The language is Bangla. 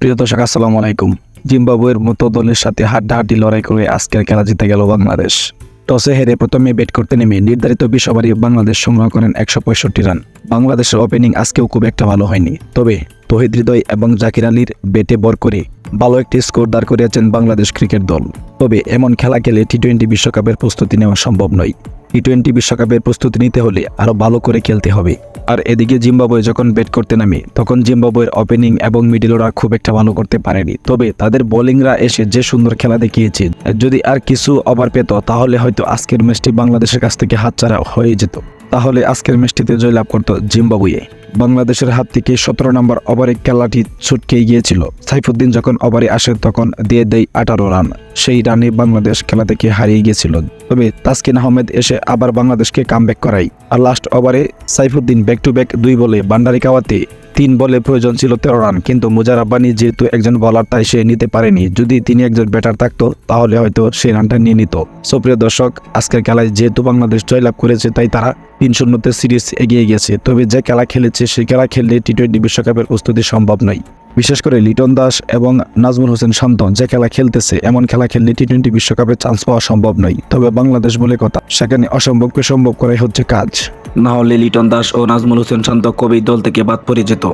প্রিয় দর্শক, আসসালামু আলাইকুম। জিম্বাবুয়ের মতো দলের সাথে হাড্ডাহাড্ডি লড়াই করে আজকের খেলা জিতে গেল বাংলাদেশ। টসে হেরে প্রথমে ব্যাট করতে নেমে নির্ধারিত বিশ ওভারে বাংলাদেশ সংগ্রহ করেন একশো পঁয়ষট্টি রান। বাংলাদেশের ওপেনিং আজকেও খুব একটা ভালো হয়নি। তবে তহিদ হৃদয় এবং জাকির আলীর ব্যাটে বর করে ভালো একটি স্কোর দাঁড় করিয়েছেন বাংলাদেশ ক্রিকেট দল। তবে এমন খেলা খেলে টি টোয়েন্টি বিশ্বকাপের প্রস্তুতি নেওয়া সম্ভব নয়। টি টোয়েন্টি বিশ্বকাপের প্রস্তুতি নিতে হলে আরও ভালো করে খেলতে হবে। আর এদিকে জিম্বাবুয়ে যখন ব্যাট করতে নামে, তখন জিম্বাবুয়ের ওপেনিং এবং মিডিল অর্ডার খুব একটা ভালো করতে পারেনি। তবে তাদের বোলিংরা এসে যে সুন্দর খেলা দেখিয়েছে, যদি আর কিছু ওভার পেত, তাহলে হয়তো আজকের ম্যাচটি বাংলাদেশের কাছ থেকে হাতছাড়া হয়ে যেত। তাহলে আজকের ম্যাচটিতে জয়লাভ করত জিম্বাবুয়ে। বাংলাদেশের হাত থেকে সতেরো নম্বর ওভারে খেলাটি ছুটকে গিয়েছিল। সাইফুদ্দিন যখন ওভারে আসে, তখন দিয়ে দেয় আঠারো রান সেই রানে বাংলাদেশ খেলা থেকে হারিয়ে গিয়েছিল। তবে তাসকিন আহমেদ এসে আবার বাংলাদেশকে কামব্যাক করায় আর লাস্ট ওভারে সাইফুদ্দিন ব্যাক টু ব্যাক দুই বলে বান্ডারি কাওয়াতে তিন বলে প্রয়োজন ছিল তেরো রান। কিন্তু মুজার আব্বানি যেহেতু একজন বলার তাই সে নিতে পারেনি। যদি তিনি একজন ব্যাটার থাকতো, তাহলে হয়তো সেই রানটা নিয়ে নিত। সুপ্রিয় দর্শক, আজকের খেলায় যেহেতু বাংলাদেশ জয়লাভ করেছে, তাই তারা তিন শূন্যতে সিরিজ এগিয়ে গেছে। তবে যে খেলা খেলেছে সেই খেলা খেললে টি টোয়েন্টি বিশ্বকাপের প্রস্তুতি সম্ভব নয়। বিশেষ করে লিটন দাস এবং নাজমুল হোসেন শান্ত যে খেলা খেলতেছে, এমন খেলা খেললে টি টোয়েন্টি বিশ্বকাপে চান্স পাওয়া সম্ভব নয়। তবে বাংলাদেশ বলে কথা, সেখানে অসম্ভবকে সম্ভব করাই হচ্ছে কাজ। না হলে লিটন দাস ও নাজমুল হোসেন শান্ত কবি দল থেকে বাদ পড়ে যেত।